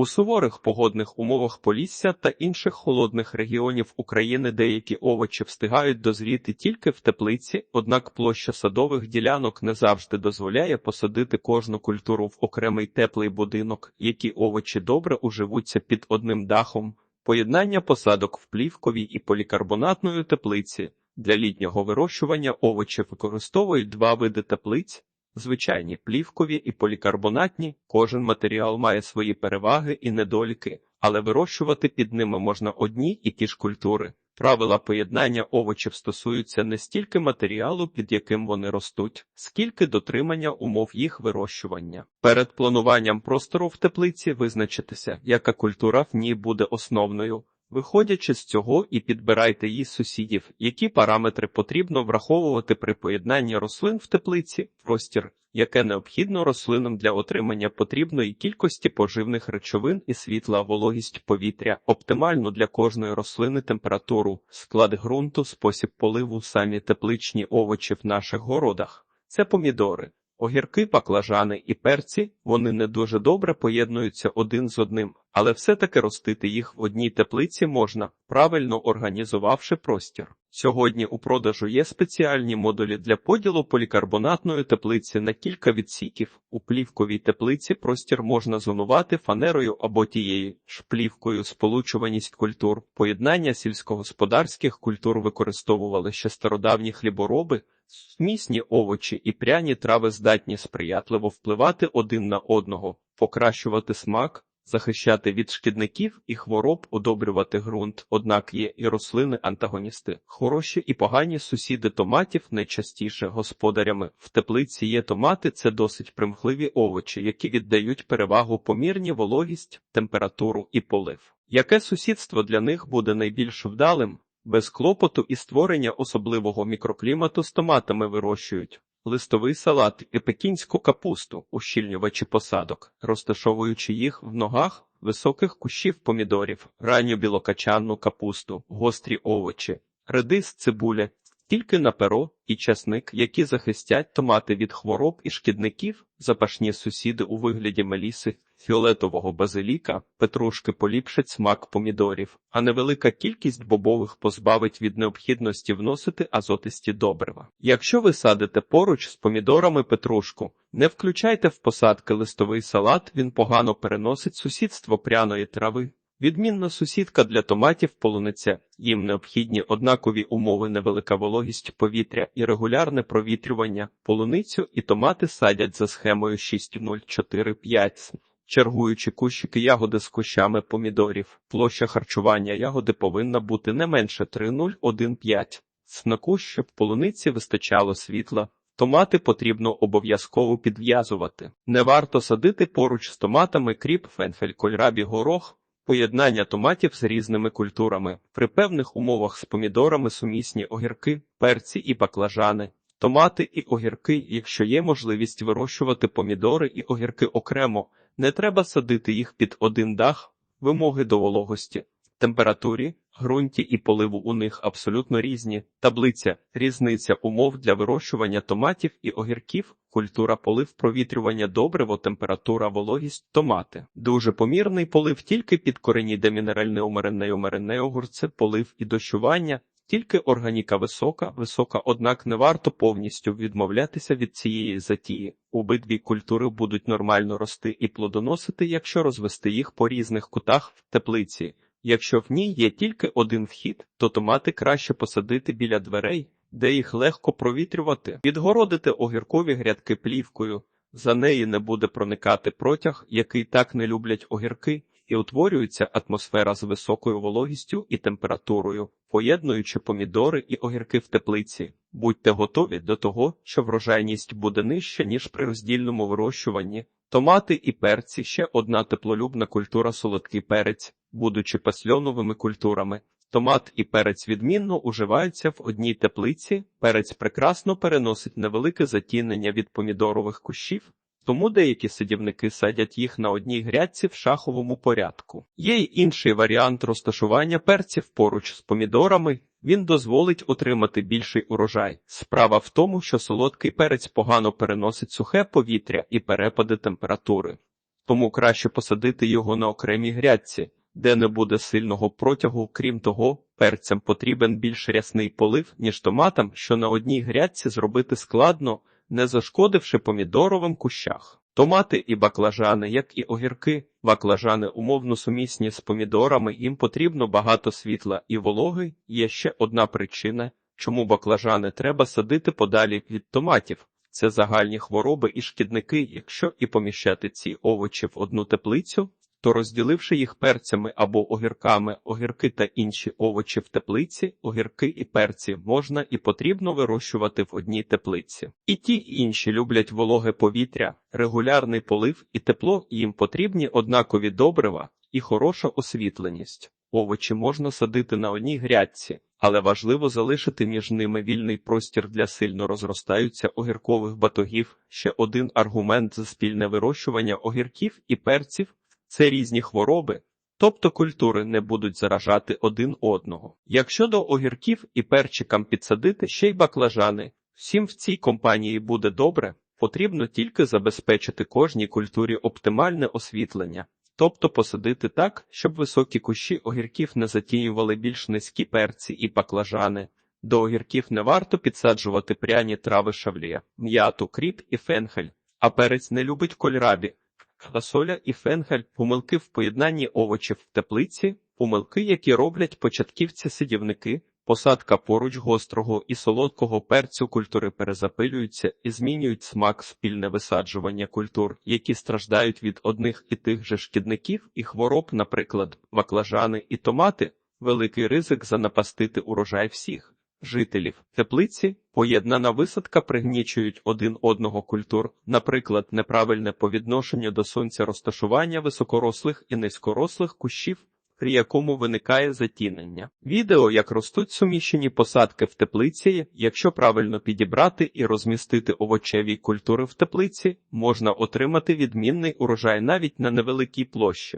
У суворих погодних умовах Полісся та інших холодних регіонів України деякі овочі встигають дозріти тільки в теплиці, однак площа садових ділянок не завжди дозволяє посадити кожну культуру в окремий теплий будинок, які овочі добре уживуться під одним дахом. Поєднання посадок в плівковій і полікарбонатної теплиці. Для літнього вирощування овочів використовують два види теплиць. Звичайні плівкові і полікарбонатні, кожен матеріал має свої переваги і недоліки, але вирощувати під ними можна одні і ті ж культури. Правила поєднання овочів стосуються не стільки матеріалу, під яким вони ростуть, скільки дотримання умов їх вирощування. Перед плануванням простору в теплиці визначитися, яка культура в ній буде основною. Виходячи з цього і підбирайте її сусідів, які параметри потрібно враховувати при поєднанні рослин в теплиці, простір, яке необхідно рослинам для отримання потрібної кількості поживних речовин і світла, вологість повітря, оптимальну для кожної рослини температуру, склад ґрунту, спосіб поливу, самі тепличні овочі в наших городах. Це помідори. Огірки, баклажани і перці вони не дуже добре поєднуються один з одним, але все-таки ростити їх в одній теплиці можна, правильно організувавши простір. Сьогодні у продажу є спеціальні модулі для поділу полікарбонатної теплиці на кілька відсіків. У плівковій теплиці простір можна зонувати фанерою або тією ж плівкою сполучуваність культур. Поєднання сільськогосподарських культур використовували ще стародавні хлібороби. Смісні овочі і пряні трави здатні сприятливо впливати один на одного, покращувати смак, захищати від шкідників і хвороб, удобрювати ґрунт. Однак є і рослини-антагоністи. Хороші і погані сусіди томатів найчастіше господарями. В теплиці є томати, це досить примхливі овочі, які віддають перевагу помірні вологість, температуру і полив. Яке сусідство для них буде найбільш вдалим? Без клопоту і створення особливого мікроклімату з томатами вирощують листовий салат і пекінську капусту, ущільнювачі посадок, розташовуючи їх в ногах високих кущів помідорів, ранню білокачанну капусту, гострі овочі, редис, цибуля, тільки на перо і часник, які захистять томати від хвороб і шкідників, запашні сусіди у вигляді меліси, фіолетового базиліка, петрушки поліпшать смак помідорів, а невелика кількість бобових позбавить від необхідності вносити азотисті добрива. Якщо ви садите поруч з помідорами петрушку, не включайте в посадки листовий салат, він погано переносить сусідство пряної трави. Відмінна сусідка для томатів полуниця. Їм необхідні однакові умови, невелика вологість повітря і регулярне провітрювання. Полуницю і томати садять за схемою 6,045. Чергуючи кущики ягоди з кущами помідорів, площа харчування ягоди повинна бути не менше 3,015. На кущ, щоб полуниці вистачало світла. Томати потрібно обов'язково підв'язувати. Не варто садити поруч з томатами кріп, фенфель, кольрабі, горох, поєднання томатів з різними культурами. При певних умовах з помідорами сумісні огірки, перці і баклажани. Томати і огірки, якщо є можливість вирощувати помідори і огірки окремо, не треба садити їх під один дах, вимоги до вологості, температурі, ґрунті і поливу у них абсолютно різні. Таблиця різниця умов для вирощування томатів і огірків, культура полив, провітрювання добриво, температура, вологість, томати. Дуже помірний полив тільки під корені, де мінеральне умеренне умеренне огурце, полив і дощування. Тільки органіка висока, висока, однак не варто повністю відмовлятися від цієї затії. Обидві культури будуть нормально рости і плодоносити, якщо розвести їх по різних кутах в теплиці. Якщо в ній є тільки один вхід, то томати краще посадити біля дверей, де їх легко провітрювати, відгородити огіркові грядки плівкою. За неї не буде проникати протяг, який так не люблять огірки, і утворюється атмосфера з високою вологістю і температурою, поєднуючи помідори і огірки в теплиці. Будьте готові до того, що врожайність буде нижча, ніж при роздільному вирощуванні. Томати і перці ще одна теплолюбна культура солодкий перець, будучи пасльоновими культурами. Томат і перець відмінно уживаються в одній теплиці, перець прекрасно переносить невелике затінення від помідорових кущів, тому деякі садівники садять їх на одній грядці в шаховому порядку. Є й інший варіант розташування перців поруч з помідорами. Він дозволить отримати більший урожай. Справа в тому, що солодкий перець погано переносить сухе повітря і перепади температури. тому краще посадити його на окремій грядці, де не буде сильного протягу. Крім того, перцям потрібен більш рясний полив, ніж томатам, що на одній грядці зробити складно, не зашкодивши помідоровим кущах. Томати і баклажани, як і огірки, баклажани умовно сумісні з помідорами, їм потрібно багато світла і вологи. Є ще одна причина, чому баклажани треба садити подалі від томатів. Це загальні хвороби і шкідники. Якщо і поміщати ці овочі в одну теплицю, то розділивши їх перцями або огірками, огірки та інші овочі в теплиці, огірки і перці можна і потрібно вирощувати в одній теплиці. І ті і інші люблять вологе повітря, регулярний полив і тепло, їм потрібні однакові добрива і хороша освітленість. Овочі можна садити на одній грядці, але важливо залишити між ними вільний простір для сильно розростаються огіркових батогів. Ще один аргумент за спільне вирощування огірків і перців це різні хвороби, тобто культури не будуть заражати один одного. Якщо до огірків і перчикам підсадити ще й баклажани, всім в цій компанії буде добре, потрібно тільки забезпечити кожній культурі оптимальне освітлення. Тобто посадити так, щоб високі кущі огірків не затінювали більш низькі перці і баклажани. До огірків не варто підсаджувати пряні трави шавлія, м'яту, кріп і фенхель, а перець не любить кольрабі. Фасоля і фенхель – помилки в поєднанні овочів в теплиці, помилки, які роблять початківці-сидівники, посадка поруч гострого і солодкого перцю культури перезапилюються і змінюють смак спільне висаджування культур, які страждають від одних і тих же шкідників і хвороб, наприклад, баклажани і томати, великий ризик занапастити урожай всіх. Жителів теплиці поєднана висадка пригнічують один одного культур, наприклад, неправильне по відношенню до сонця розташування високорослих і низькорослих кущів, при якому виникає затінення. Відео, як ростуть суміщені посадки в теплиці, якщо правильно підібрати і розмістити овочеві культури в теплиці, можна отримати відмінний урожай навіть на невеликій площі.